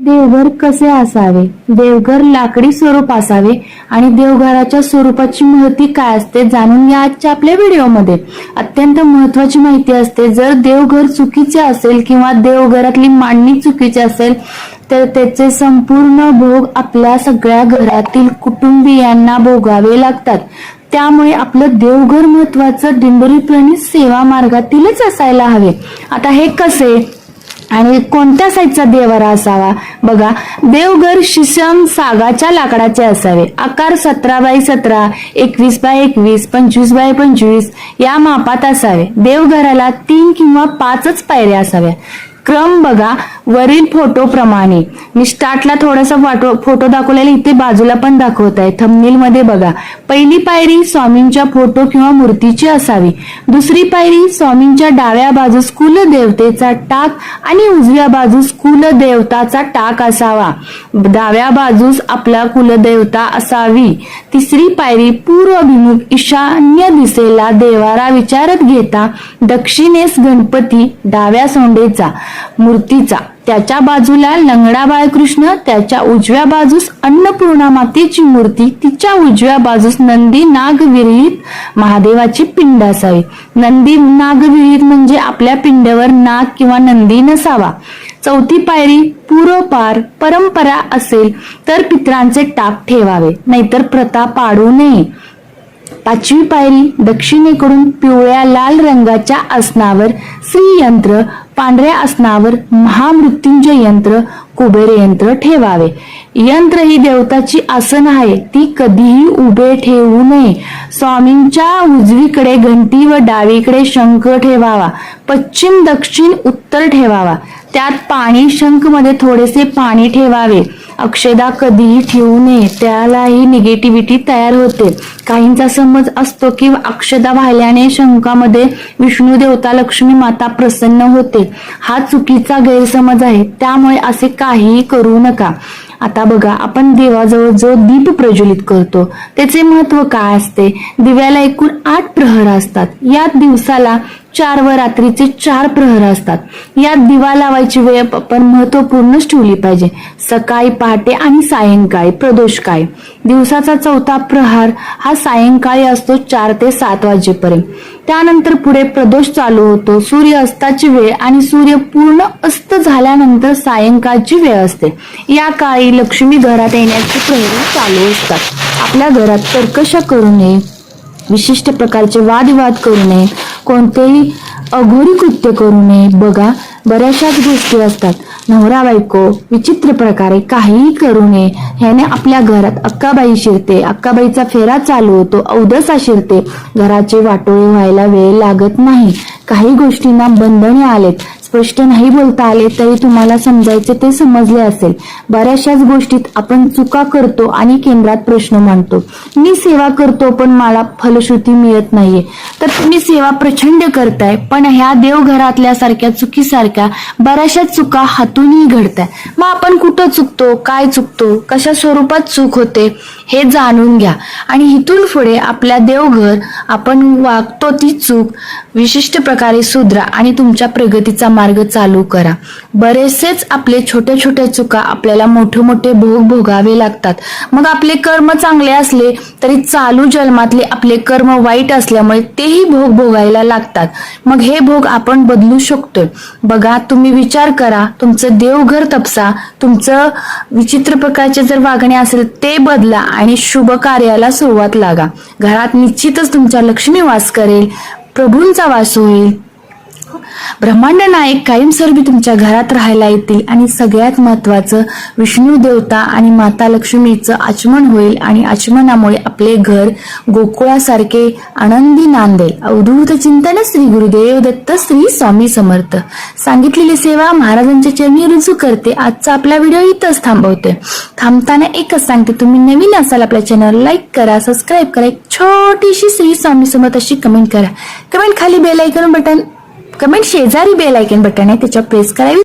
देवघर कसे असावे? देवघर लाकडी स्वरूप असावे आणि देवघराच्या स्वरूपाची महती काय असते जाणून घ्या आजच्या आपल्या व्हिडिओमध्ये. अत्यंत महत्वाची माहिती असते जर देवघर चुकीचे असेल किंवा देवघरातली मांडणी चुकीची असेल तर त्याचे संपूर्ण भोग आपल्या सगळ्या घरातील कुटुंबियांना भोगावे लागतात. त्यामुळे आपलं देवघर महत्वाचं दिंडोरीप्रणित सेवा मार्गातीलच असायला हवे. आता हे कसे? आणि कोणत्या साईजचा देवारा असावा? बघा देवघर शिशम सागाच्या लाकडाचे असावे. आकार सतरा बाय सतरा एकवीस बाय एकवीस पंचवीस बाय पंचवीस या मापात असावे. देवघराला तीन किंवा पाचच पायऱ्या असाव्या क्रम बघा वरील फोटो प्रमाणे. मी स्टार्टला थोडासा वाटो फोटो दाखवलेला इथे बाजूला पण दाखवत आहे थंबनेल मध्ये बघा. पहिली पायरी स्वामींच्या फोटो किंवा मूर्तीची असावी. दुसरी पायरी स्वामींच्या डाव्या बाजूस कुलदेवतेचा टाक आणि उजव्या बाजूस कुलदेवताचा टाक असावा. डाव्या बाजूस आपला कुलदेवता असावी. तिसरी पायरी पूर्वाभिमुख ईशान्य दिशेला देवारा विचारत घेता. दक्षिणेस गणपती डाव्या सोंडेचा. मूर्तीचा. त्याच्या बाजूला लंगडा बाळकृष्ण त्याच्या उजव्या बाजूस अन्नपूर्णा मातेची मूर्ती तिच्या उजव्या बाजूस नंदी नागविरहित महादेवाची पिंड असावी. नंदी नागविरहित म्हणजे आपल्या पिंडावर नाग किंवा नंदी नसावा. चौथी पायरी पूर्वपार परंपरा असेल तर पित्रांचे टाक ठेवावे नाहीतर प्रथा पाडू नये. पाचवी पायरी दक्षिणेकडून पिवळ्या लाल रंगाच्या आसनावर श्रीयंत्र पांढऱ्या आसनावर महामृत्युंजय यंत्र कुबेर यंत्र ठेवावे. यंत्र ही देवताची आसन आहे. ती कधीही उभे ठेवू नये. स्वामींच्या उजवीकडे घंटी व डावीकडे शंख ठेवावा. पश्चिम दक्षिण उत्तर ठेवावा. त्यात पाणी शंखमध्ये थोडेसे पाणी ठेवावे. अक्षदा कधीही ठेवू नये. त्यालाही निगेटिव्हिटी तयार होते. काहींचा समज असतो की अक्षदा वाहिल्याने शंखामध्ये विष्णू देवता लक्ष्मी माता प्रसन्न होते. हा चुकीचा गैरसमज आहे. त्यामुळे असे काहीही करू नका. आता बघा आपण देवाजवळ जो दीप प्रज्वलित करतो त्याचे महत्त्व काय असते? दिव्याला एकूण आठ प्रहर असतात. या दिवसाला चार व रात्रीचे चार प्रहर असतात. यात दिवा लावायची वेळ आपण महत्वपूर्णच ठेवली पाहिजे. सकाळी पहाटे आणि सायंकाळी प्रदोष काय दिवसाचा चौथा प्रहार हा सायंकाळी असतो चार ते सात वाजेपर्यंत. त्यानंतर पुढे प्रदोष चालू होतो. सूर्य अस्ताची वेळ आणि सूर्य पूर्ण अस्त झाल्यानंतर सायंकाळची वेळ असते. या काळी लक्ष्मी घरात येण्याचे प्रहर चालू असतात. आपल्या घरात तर्कशा करू नये. विशिष्ट प्रकारचे वादविवाद करू नये. कोणतेही अघोरी कृत्य करू नये. बघा बऱ्याचशाच गोष्टी असतात. नवरा बायको विचित्र प्रकारे काहीही करू नये. ह्याने आपल्या घरात अक्काबाई शिरते. अक्काबाईचा फेरा चालू होतो. औदसा शिरते. घराचे वाटोळे व्हायला वेळ लागत नाही. काही गोष्टींना बंधने आलेत. स्पष्ट नाही बोलता आले तरी तुम्हाला समजायचे ते समजले असेल. बऱ्याचशाच गोष्टीत आपण चुका करतो आणि केंद्रात प्रश्न मांडतो. मी सेवा करतो पण मला फलश्रुती मिळत नाहीये. तर तुम्ही सेवा प्रचंड करताय पण ह्या देवघरातल्या सारख्या चुकीसारख्या बऱ्याचशा चुका हातूनही घडताय. मग आपण कुठं चुकतो काय चुकतो कशा स्वरूपात चूक होते हे जाणून घ्या. आणि इथून पुढे आपल्या देवघर आपण वागतो ती चूक विशिष्ट प्रकारे सुधरा आणि तुमच्या प्रगतीचा मार्ग चालू करा. बरेचसेच आपले छोटे छोटे चुका आपल्याला मोठे मोठे भोग भोगावे लागतात. मग आपले कर्म चांगले असले तरी चालू जन्मातले आपले कर्म वाईट असल्यामुळे तेही भोग भोगायला लागतात. मग हे भोग आपण बदलू शकतोय. बघा तुम्ही विचार करा तुमचं देवघर तपसा तुमचं विचित्र प्रकारचे जर वागणे असेल ते बदला आणि शुभ कार्याला सुरुवात लागा. घरात निश्चितच तुमच्या लक्ष्मी वास करेल प्रभूंचा वास होईल. ब्रह्मांड नायक कायमस्वरूपी तुमच्या घरात राहायला येतील आणि सगळ्यात महत्वाचं विष्णू देवता आणि माता लक्ष्मीचं आचमन होईल आणि आचमनामुळे आपले घर गोकुळासारखे आनंदी नांदेल. अवधूत चिंतन श्री गुरुदेव दत्त श्री स्वामी समर्थ. सांगितलेली सेवा महाराजांच्या चरणी रुजू करते. आजचा आपला व्हिडिओ इथंच थांबवते. थांबताना एकच सांगते तुम्ही नवीन असाल आपल्या चॅनल लाईक करा सबस्क्राईब करा. एक छोटीशी श्री स्वामी समर्थ अशी कमेंट करा. कमेंट खाली बेल आयकॉन बटन कमेंट शेजारी बेल आयकन बटन आहे त्याच्यावर प्रेस करावी